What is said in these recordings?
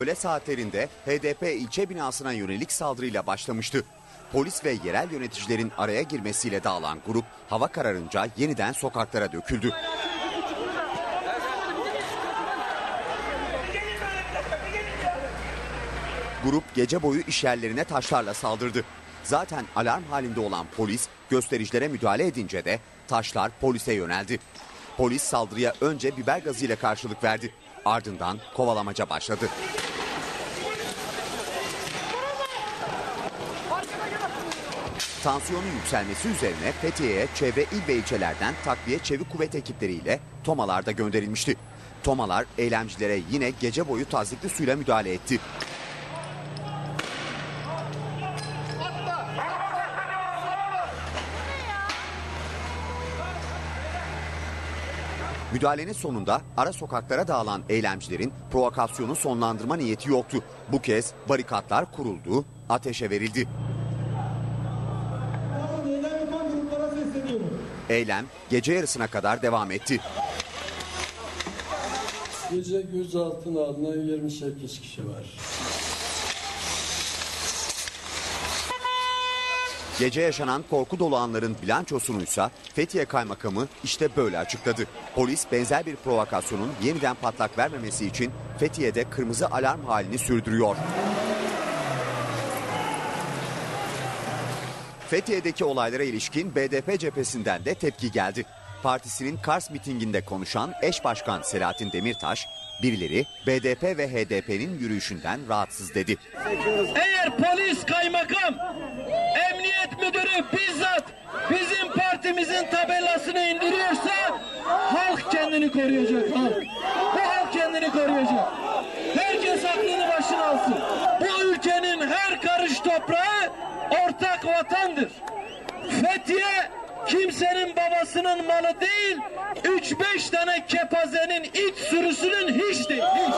Öğle saatlerinde HDP ilçe binasına yönelik saldırıyla başlamıştı. Polis ve yerel yöneticilerin araya girmesiyle dağılan grup hava kararınca yeniden sokaklara döküldü. Grup gece boyu işyerlerine taşlarla saldırdı. Zaten alarm halinde olan polis göstericilere müdahale edince de taşlar polise yöneldi. Polis saldırıya önce biber gazıyla karşılık verdi. Ardından kovalamaca başladı. Tansiyonun yükselmesi üzerine Fethiye'ye çevre il ve ilçelerden takviye çevik kuvvet ekipleriyle tomalar da gönderilmişti. Tomalar eylemcilere yine gece boyu tazikli suyla müdahale etti. Müdahalenin sonunda ara sokaklara dağılan eylemcilerin provokasyonu sonlandırma niyeti yoktu. Bu kez barikatlar kuruldu, ateşe verildi. Eylem gece yarısına kadar devam etti. Gece gözaltına alınan 28 kişi var. Gece yaşanan korku dolu anların bilançosunuysa Fethiye Kaymakamı işte böyle açıkladı. Polis benzer bir provokasyonun yeniden patlak vermemesi için Fethiye'de kırmızı alarm halini sürdürüyor. Fethiye'deki olaylara ilişkin BDP cephesinden de tepki geldi. Partisinin Kars mitinginde konuşan eş başkan Selahattin Demirtaş, birileri BDP ve HDP'nin yürüyüşünden rahatsız dedi. Eğer polis, kaymakam, emniyet müdürü bizzat bizim partimizin tabelasını indiriyorsa halk kendini koruyacak. Halk. Bu halk kendini koruyacak. Vatandır. Fethiye kimsenin babasının malı değil, 3-5 tane kepazenin iç sürüsünün hiç değil. Hiç.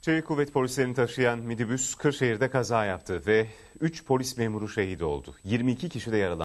Çevik kuvvet polislerini taşıyan minibüs Kırşehir'de kaza yaptı ve 3 polis memuru şehit oldu. 22 kişi de yaralandı.